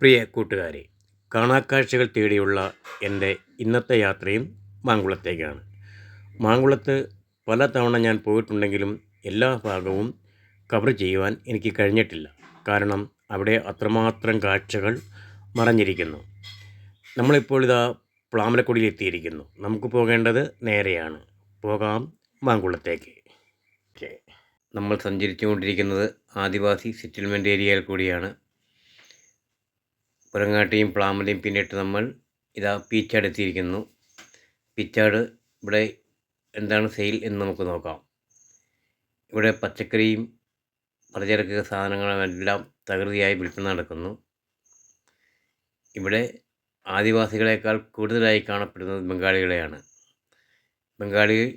പ്രിയ കൂട്ടുകാരെ കാണാക്കാഴ്ചകൾ തേടിയുള്ള എന്റെ ഇന്നത്തെ യാത്രയും മാങ്കുളത്തേക്കാണ്. മാങ്കുളത്ത് പല തവണ ഞാൻ പോയിട്ടുണ്ടെങ്കിലും എല്ലാ ഭാഗവും കവർ ചെയ്യുവാൻ എനിക്ക് കഴിഞ്ഞിട്ടില്ല. കാരണം അവിടെ അത്രമാത്രം കാഴ്ചകൾ മറഞ്ഞിരിക്കുന്നു. നമ്മളിപ്പോൾ ഇതാ പ്ലാമലക്കുടിയിൽ എത്തിയിരിക്കുന്നു. നമുക്ക് പോകേണ്ടത് നേരെയാണ്. പോകാം മാങ്കുളത്തേക്ക്. നമ്മൾ സഞ്ചരിച്ചുകൊണ്ടിരിക്കുന്നത് ആദിവാസി സെറ്റിൽമെന്റ് ഏരിയയിൽ കൂടിയാണ്. പുറങ്ങാട്ടിയും പ്ലാമലയും പിന്നിട്ട് നമ്മൾ ഇതാ പീച്ചാട് എത്തിയിരിക്കുന്നു. പീച്ചാട് ഇവിടെ എന്താണ് സെയിൽ എന്ന് നമുക്ക് നോക്കാം. ഇവിടെ പച്ചക്കറിയും പലചരക്ക് സാധനങ്ങളും എല്ലാം തകൃതിയായി വിൽപ്പന നടക്കുന്നു. ഇവിടെ ആദിവാസികളെക്കാൾ കൂടുതലായി കാണപ്പെടുന്നത് ബംഗാളികളെയാണ്. ബംഗാളികൾ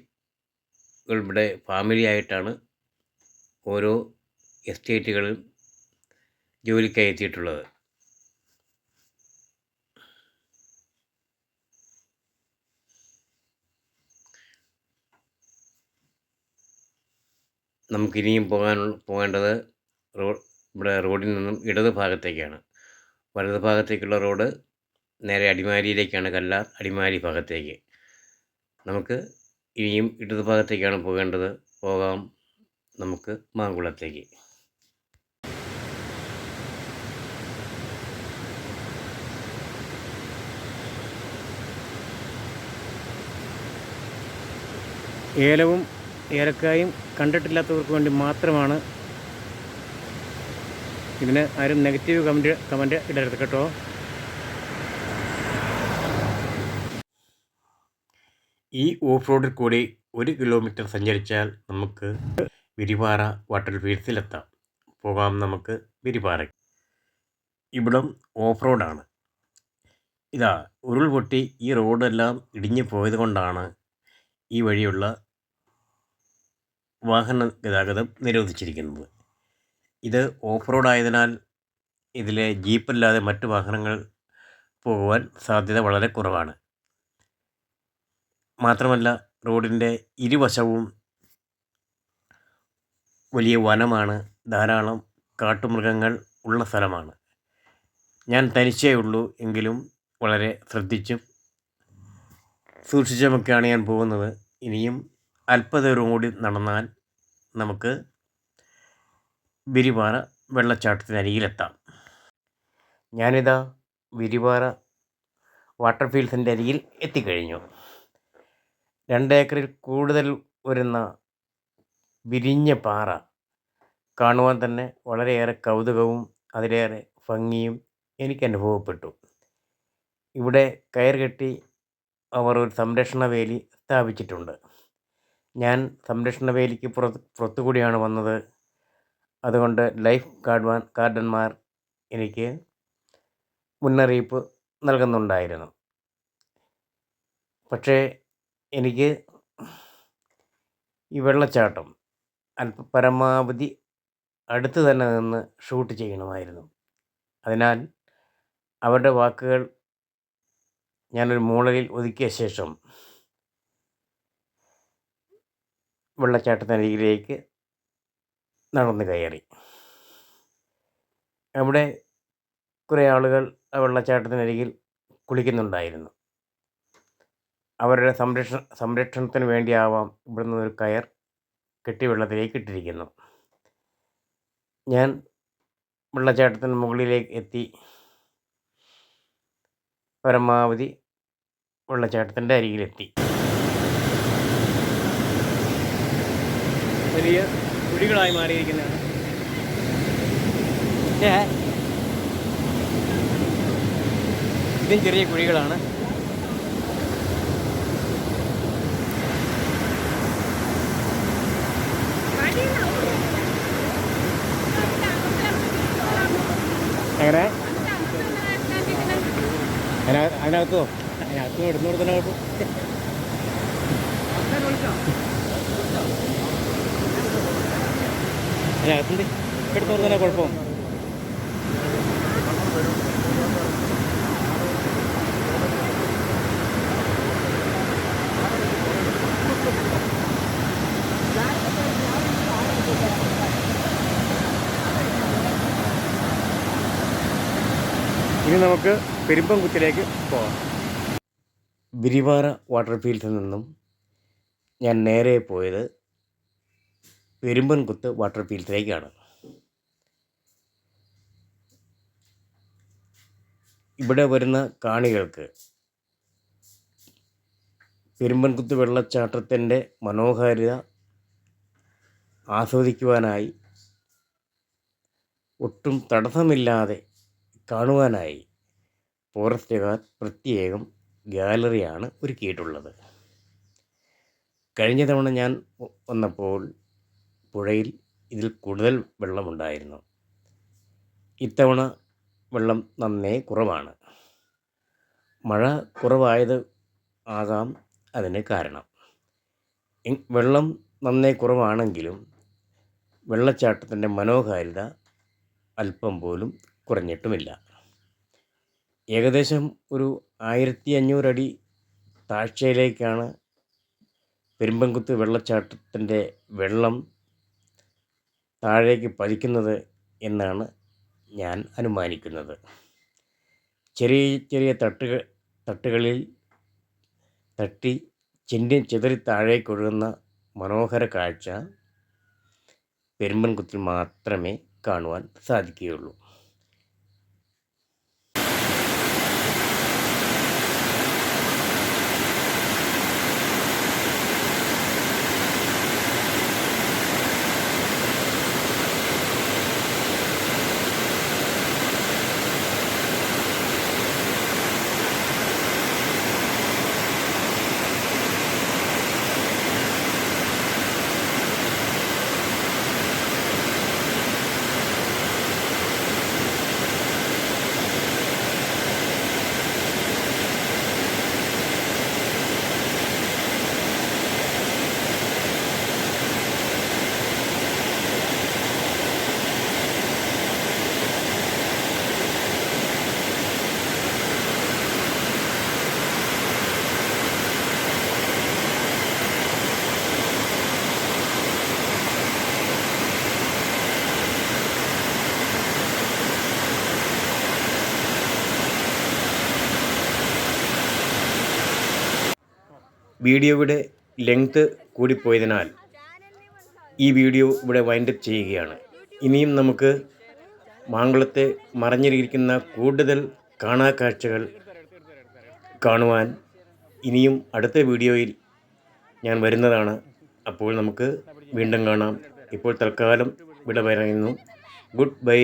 ഇവിടെ ഫാമിലി ആയിട്ടാണ് ഓരോ എസ്റ്റേറ്റുകളും ജോലിക്കായി എത്തിയിട്ടുള്ളത്. നമുക്കിനിയും പോകാൻ പോകേണ്ടത് റോഡ് ഇവിടെ റോഡിൽ നിന്നും ഇടത് ഭാഗത്തേക്കാണ്. വലത് ഭാഗത്തേക്കുള്ള റോഡ് നേരെ അടിമാലിയിലേക്കാണ് കല്ലാർ അടിമാലി ഭാഗത്തേക്ക്. നമുക്ക് ഇനിയും ഇടത് ഭാഗത്തേക്കാണ് പോകേണ്ടത്. പോകാം നമുക്ക് മാങ്കുളത്തേക്ക്. ഏലവും ഏലക്കായും കണ്ടിട്ടില്ലാത്തവർക്ക് വേണ്ടി മാത്രമാണ് ഇതിന് ആരും നെഗറ്റീവ് കമന്റ് കമന്റ് ഇടരുത് കേട്ടോ. ഈ ഓഫ് റോഡിൽ കൂടി ഒരു കിലോമീറ്റർ സഞ്ചരിച്ചാൽ നമുക്ക് വിരിപാറ വാട്ടർ ഫീൽസിലെത്താം പോകാം നമുക്ക് വിരിപാറ ഇവിടം ഓഫ് റോഡാണ് ഇതാ ഉരുൾപൊട്ടി ഈ റോഡെല്ലാം ഇടിഞ്ഞു പോയത് കൊണ്ടാണ് ഈ വഴിയുള്ള വാഹന ഗതാഗതം നിരോധിച്ചിരിക്കുന്നത്. ഇത് ഓഫ് റോഡ് ആയതിനാൽ ഇതിലെ ജീപ്പല്ലാതെ മറ്റു വാഹനങ്ങൾ പോകുവാൻ സാധ്യത വളരെ കുറവാണ്. മാത്രമല്ല റോഡിന്റെ ഇരുവശവും വലിയ വനമാണ്. ധാരാളം കാട്ടുമൃഗങ്ങൾ ഉള്ള സ്ഥലമാണ്. ഞാൻ തനിച്ചേ ഉള്ളൂ എങ്കിലും വളരെ ശ്രദ്ധിച്ചും സൂക്ഷിച്ചുമൊക്കെയാണ് ഞാൻ പോകുന്നത്. ഇനിയും അല്പദൂരം കൂടി നടന്നാൽ നമുക്ക് വിരിപാറ വെള്ളച്ചാട്ടത്തിനരികിലെത്താം ഞാനിതാ വിരിപാറ വാട്ടർ ഫീൽഡ്സിന്റെ അരികിൽ എത്തിക്കഴിഞ്ഞു. രണ്ട് ഏക്കറിൽ കൂടുതൽ വരുന്ന വിരിഞ്ഞ പാറ കാണുവാൻ തന്നെ വളരെയേറെ കൗതുകവും അതിലേറെ ഭംഗിയും എനിക്ക് അനുഭവപ്പെട്ടു. ഇവിടെ കയർ കെട്ടി അവർ ഒരു സംരക്ഷണ വേലി സ്ഥാപിച്ചിട്ടുണ്ട്. ഞാൻ സംരക്ഷണ വേലിക്ക് പുറത്ത് പുറത്തു കൂടിയാണ് വന്നത്. അതുകൊണ്ട് ലൈഫ് ഗാർഡ്മാൻ ഗാർഡന്മാർ എനിക്ക് മുന്നറിയിപ്പ് നൽകുന്നുണ്ടായിരുന്നു. പക്ഷേ എനിക്ക് ഈ വെള്ളച്ചാട്ടം അല്പ പരമാവധി അടുത്ത് തന്നെ നിന്ന് ഷൂട്ട് ചെയ്യണമായിരുന്നു. അതിനാൽ അവരുടെ വാക്കുകൾ ഞാനൊരു മൂളയിൽ ഒതുക്കിയ ശേഷം വെള്ളച്ചാട്ടത്തിനരികിലേക്ക് നടന്നു കയറി. അവിടെ കുറേ ആളുകൾ ആ വെള്ളച്ചാട്ടത്തിനരികിൽ കുളിക്കുന്നുണ്ടായിരുന്നു. അവരുടെ സംരക്ഷണ സംരക്ഷണത്തിന് വേണ്ടിയാവാം ഇവിടെ ഒരു കയർ കെട്ടി വെള്ളത്തിലേക്ക് ഇട്ടിരിക്കുന്നു. ഞാൻ വെള്ളച്ചാട്ടത്തിന് മുകളിലേക്ക് എത്തി. പരമാവധി വെള്ളച്ചാട്ടത്തിന്റെ അരികിലെത്തി. വലിയ കുഴികളായി മാറിയിരിക്കുന്നതാണ്. ഇതും ചെറിയ കുഴികളാണ്. എങ്ങനെ? അതിനകത്ത്? അതിനകത്തോ എടുത്തു തന്നെ കുഴപ്പം. അതിനകത്തുണ്ട്. എടുത്തോട് തന്നെ കുഴപ്പം ഇനി നമുക്ക് പെരുമ്പംകുത്തിലേക്ക് പോകാം ബിരിവാറ വാട്ടർ ഫീൽഡിൽ നിന്നും ഞാൻ നേരെ പോയത് പെരുമ്പൻകുത്ത് വാട്ടർ ഫീൽഡിലേക്കാണ് ഇവിടെ വരുന്ന കാണികൾക്ക് പെരുമ്പൻകുത്ത് വെള്ളച്ചാട്ടത്തിന്റെ മനോഹാരിത ആസ്വദിക്കുവാനായി ഒട്ടും തടസ്സമില്ലാതെ കാണുവാനായി ഫോറസ്റ്റുകാർ പ്രത്യേകം ഗാലറിയാണ് ഒരുക്കിയിട്ടുള്ളത്. കഴിഞ്ഞ തവണ ഞാൻ വന്നപ്പോൾ പുഴയിൽ ഇതിൽ കൂടുതൽ വെള്ളമുണ്ടായിരുന്നു. ഇത്തവണ വെള്ളം നന്നേ കുറവാണ്. മഴ കുറവായത് ആകാം അതിന് കാരണം. വെള്ളം നന്നേ കുറവാണെങ്കിലും വെള്ളച്ചാട്ടത്തിന്റെ മനോഹാരിത അല്പം പോലും കുറഞ്ഞിട്ടുമില്ല. ഏകദേശം ഒരു ആയിരത്തി അഞ്ഞൂറടി താഴ്ചയിലേക്കാണ് പെരുമ്പൻകുത്ത് വെള്ളച്ചാട്ടത്തിന്റെ വെള്ളം താഴേക്ക് പതിക്കുന്നത് എന്നാണ് ഞാൻ അനുമാനിക്കുന്നത്. ചെറിയ ചെറിയ തട്ടുകൾ തട്ടുകളിൽ തട്ടി ചിന്തി ചിതറി താഴേക്കൊഴുകുന്ന മനോഹര കാഴ്ച പെരുമ്പൻകുത്തിൽ മാത്രമേ കാണുവാൻ സാധിക്കുകയുള്ളൂ. വീഡിയോയുടെ ലെങ്ത് കൂടിപ്പോയതിനാൽ ഈ വീഡിയോ ഇവിടെ വൈൻഡപ്പ് ചെയ്യുകയാണ്. ഇനിയും നമുക്ക് മാങ്കുളത്തെ മറഞ്ഞിരിക്കുന്ന കൂടുതൽ കാണാക്കാഴ്ചകൾ കാണുവാൻ ഇനിയും അടുത്ത വീഡിയോയിൽ ഞാൻ വരുന്നതാണ്. അപ്പോൾ നമുക്ക് വീണ്ടും കാണാം. ഇപ്പോൾ തൽക്കാലം ഇവിടെ പറയുന്നു ഗുഡ് ബൈ.